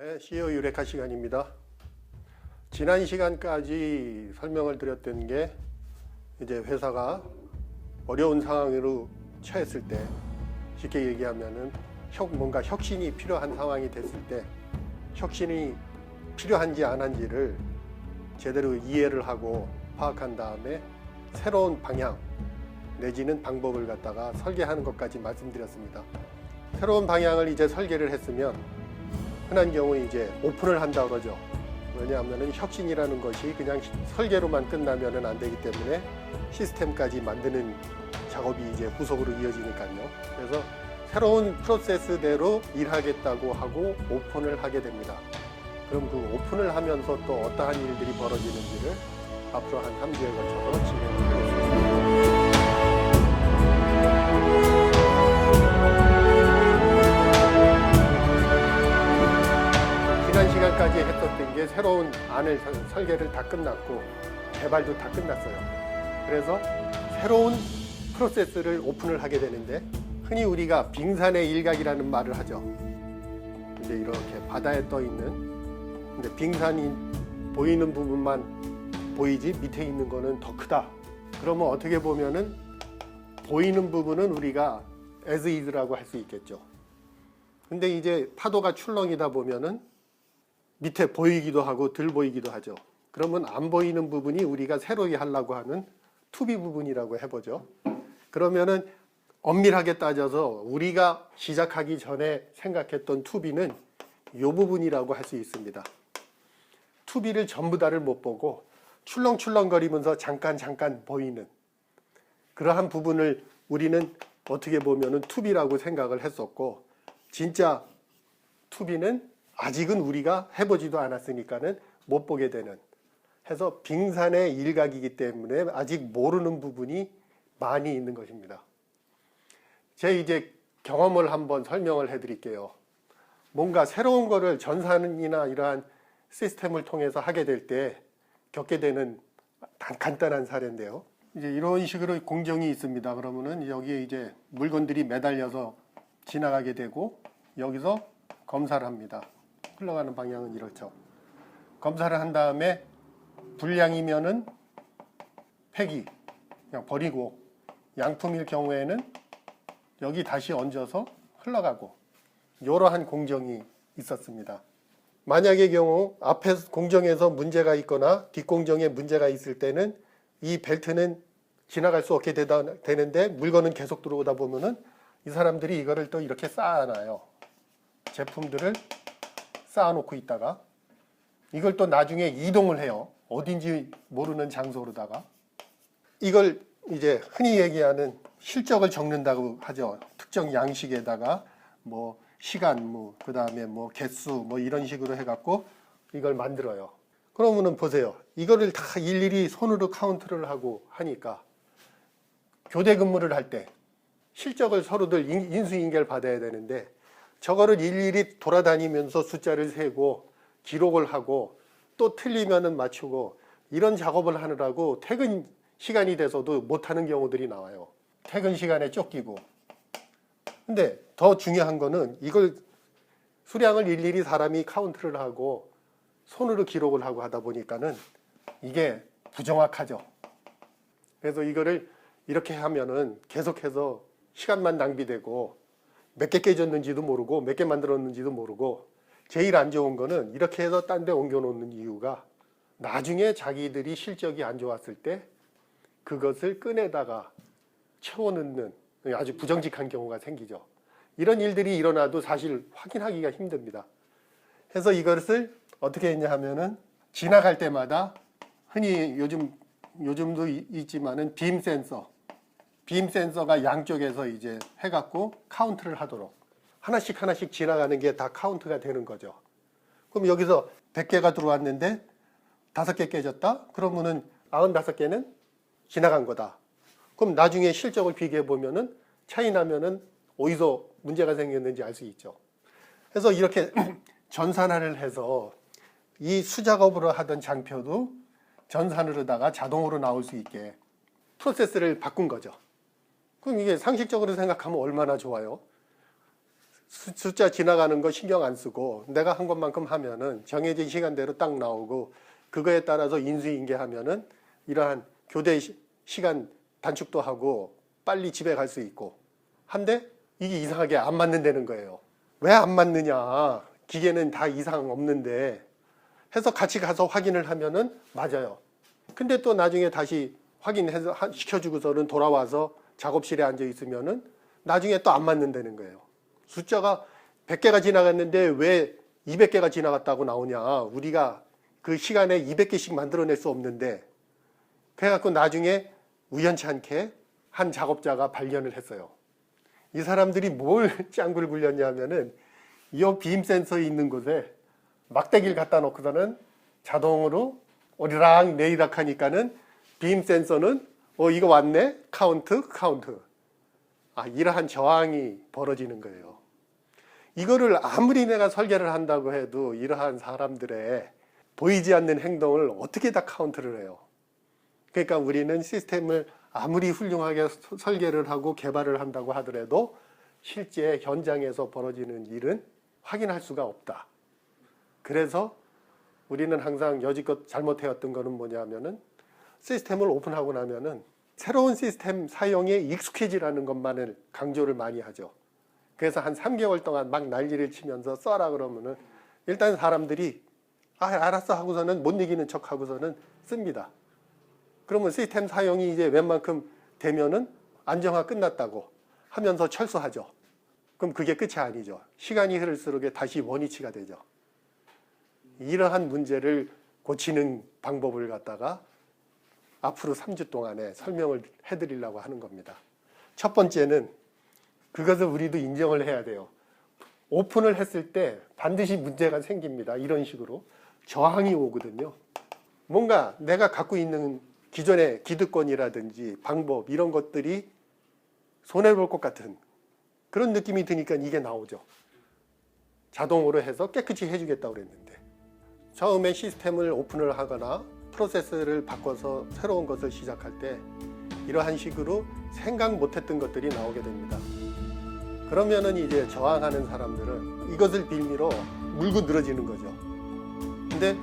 네, CEO 유레카 시간입니다. 지난 시간까지 설명을 드렸던 게 이제 회사가 어려운 상황으로 처했을 때 쉽게 얘기하면은 혁, 뭔가 혁신이 필요한 상황이 됐을 때 혁신이 필요한지 안 한지를 제대로 이해를 하고 파악한 다음에 새로운 방향 내지는 방법을 갖다가 설계하는 것까지 말씀드렸습니다. 새로운 방향을 이제 설계를 했으면 흔한 경우 이제 오픈을 한다 그러죠. 왜냐하면 혁신이라는 것이 그냥 설계로만 끝나면은 안 되기 때문에 시스템까지 만드는 작업이 이제 후속으로 이어지니까요. 그래서 새로운 프로세스대로 일하겠다고 하고 오픈을 하게 됩니다. 그럼 그 오픈을 하면서 또 어떠한 일들이 벌어지는지를 앞으로 한 3주에 걸쳐서 진행을 하겠습니다. 시간까지 했었던 게 새로운 안을 설- 설계를 다 끝났고 개발도 다 끝났어요. 그래서 새로운 프로세스를 오픈을 하게 되는데 흔히 우리가 빙산의 일각이라는 말을 하죠. 이제 이렇게 바다에 떠 있는 근데 빙산이 보이는 부분만 보이지 밑에 있는 거는 더 크다. 그러면 어떻게 보면은 보이는 부분은 우리가 as is라고 할 수 있겠죠. 근데 이제 파도가 출렁이다 보면은 밑에 보이기도 하고 덜 보이기도 하죠. 그러면 안 보이는 부분이 우리가 새로이 하려고 하는 투비 부분이라고 해보죠. 그러면은 엄밀하게 따져서 우리가 시작하기 전에 생각했던 투비는 이 부분이라고 할 수 있습니다. 투비를 전부 다를 못 보고 출렁출렁거리면서 잠깐 잠깐 보이는 그러한 부분을 우리는 어떻게 보면은 투비라고 생각을 했었고 진짜 투비는 아직은 우리가 해보지도 않았으니까는 못 보게 되는 해서 빙산의 일각이기 때문에 아직 모르는 부분이 많이 있는 것입니다. 제 이제 경험을 한번 설명을 해 드릴게요. 뭔가 새로운 거를 전산이나 이러한 시스템을 통해서 하게 될 때 겪게 되는 단- 간단한 사례인데요. 이제 이런 식으로 공정이 있습니다. 그러면은 여기에 이제 물건들이 매달려서 지나가게 되고 여기서 검사를 합니다. 흘러가는 방향은 이렇죠. 검사를 한 다음에 불량이면은 폐기 그냥 버리고 양품일 경우에는 여기 다시 얹어서 흘러가고 이러한 공정이 있었습니다. 만약의 경우 앞에 공정에서 문제가 있거나 뒷공정에 문제가 있을 때는 이 벨트는 지나갈 수 없게 되다, 되는데 물건은 계속 들어오다 보면은 이 사람들이 이거를 또 이렇게 쌓아놔요. 제품들을 쌓아놓고 있다가 이걸 또 나중에 이동을 해요. 어딘지 모르는 장소로다가 이걸 이제 흔히 얘기하는 실적을 적는다고 하죠. 특정 양식에다가 뭐 시간, 뭐 그다음에 뭐 개수, 뭐 이런 식으로 해 갖고 이걸 만들어요. 그러면은 보세요. 이거를 다 일일이 손으로 카운트를 하고 하니까 교대 근무를 할 때 실적을 서로들 인- 인수인계를 받아야 되는데 저거를 일일이 돌아다니면서 숫자를 세고 기록을 하고 또 틀리면은 맞추고 이런 작업을 하느라고 퇴근 시간이 돼서도 못하는 경우들이 나와요. 퇴근 시간에 쫓기고. 근데 더 중요한 거는 이걸 수량을 일일이 사람이 카운트를 하고 손으로 기록을 하고 하다 보니까는 이게 부정확하죠. 그래서 이거를 이렇게 하면은 계속해서 시간만 낭비되고 몇 개 깨졌는지도 모르고 몇 개 만들었는지도 모르고 제일 안 좋은 거는 이렇게 해서 딴 데 옮겨 놓는 이유가 나중에 자기들이 실적이 안 좋았을 때 그것을 꺼내다가 채워 넣는 아주 부정직한 경우가 생기죠. 이런 일들이 일어나도 사실 확인하기가 힘듭니다. 해서 이것을 어떻게 했냐 하면은 지나갈 때마다 흔히 요즘 요즘도 이- 있지만은 빔 센서 빔 센서가 양쪽에서 이제 해갖고 카운트를 하도록 하나씩 하나씩 지나가는 게 다 카운트가 되는 거죠. 그럼 여기서 100개가 들어왔는데 다섯 개 깨졌다? 그러면은 95개는 지나간 거다. 그럼 나중에 실적을 비교해 보면은 차이 나면은 어디서 문제가 생겼는지 알 수 있죠. 그래서 이렇게 전산화를 해서 이 수작업으로 하던 장표도 전산으로다가 자동으로 나올 수 있게 프로세스를 바꾼 거죠. 그럼 이게 상식적으로 생각하면 얼마나 좋아요. 수- 숫자 지나가는 거 신경 안 쓰고 내가 한 것만큼 하면은 정해진 시간대로 딱 나오고 그거에 따라서 인수인계하면은 이러한 교대 시- 시간 단축도 하고 빨리 집에 갈 수 있고 한데 이게 이상하게 안 맞는다는 거예요. 왜 안 맞느냐? 기계는 다 이상 없는데 해서 같이 가서 확인을 하면은 맞아요. 근데 또 나중에 다시 확인해서 하- 시켜주고서는 돌아와서 작업실에 앉아 있으면은 나중에 또 안 맞는다는 거예요. 숫자가 100개가 지나갔는데 왜 200개가 지나갔다고 나오냐. 우리가 그 시간에 200개씩 만들어낼 수 없는데 그래갖고 나중에 우연치 않게 한 작업자가 발견을 했어요. 이 사람들이 뭘 짱구를 굴렸냐면은 이 비임 센서에 있는 곳에 막대기를 갖다 놓고서는 자동으로 오리락 내리락 하니까는 비임 센서는 어 이거 왔네 카운트 카운트 아 이러한 저항이 벌어지는 거예요. 이거를 아무리 내가 설계를 한다고 해도 이러한 사람들의 보이지 않는 행동을 어떻게 다 카운트를 해요. 그러니까 우리는 시스템을 아무리 훌륭하게 서- 설계를 하고 개발을 한다고 하더라도 실제 현장에서 벌어지는 일은 확인할 수가 없다. 그래서 우리는 항상 여지껏 잘못해왔던 거는 뭐냐면은 시스템을 오픈하고 나면은 새로운 시스템 사용에 익숙해지라는 것만을 강조를 많이 하죠. 그래서 한 3개월 동안 막 난리를 치면서 써라 그러면은 일단 사람들이 아 알았어 하고서는 못 이기는 척 하고서는 씁니다. 그러면 시스템 사용이 이제 웬만큼 되면은 안정화 끝났다고 하면서 철수하죠. 그럼 그게 끝이 아니죠. 시간이 흐를수록 다시 원위치가 되죠. 이러한 문제를 고치는 방법을 갖다가 앞으로 3주 동안에 설명을 해드리려고 하는 겁니다. 첫 번째는 그것을 우리도 인정을 해야 돼요. 오픈을 했을 때 반드시 문제가 생깁니다. 이런 식으로 저항이 오거든요. 뭔가 내가 갖고 있는 기존의 기득권이라든지 방법 이런 것들이 손해볼 것 같은 그런 느낌이 드니까 이게 나오죠. 자동으로 해서 깨끗이 해주겠다고 그랬는데 처음에 시스템을 오픈을 하거나 프로세스를 바꿔서 새로운 것을 시작할 때 이러한 식으로 생각 못했던 것들이 나오게 됩니다. 그러면은 이제 저항하는 사람들은 이것을 빌미로 물고 늘어지는 거죠. 근데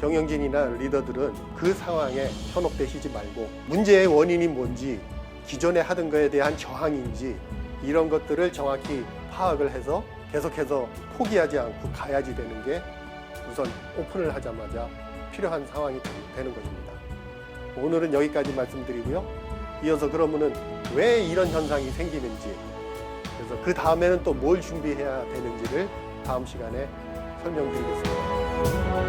경영진이나 리더들은 그 상황에 현혹되시지 말고 문제의 원인이 뭔지 기존에 하던 거에 대한 저항인지 이런 것들을 정확히 파악을 해서 계속해서 포기하지 않고 가야지 되는 게 우선 오픈을 하자마자 필요한 상황이 되는 것입니다. 오늘은 여기까지 말씀드리고요. 이어서 그러면은 왜 이런 현상이 생기는지 그래서 그 다음에는 또 뭘 준비해야 되는지를 다음 시간에 설명드리겠습니다.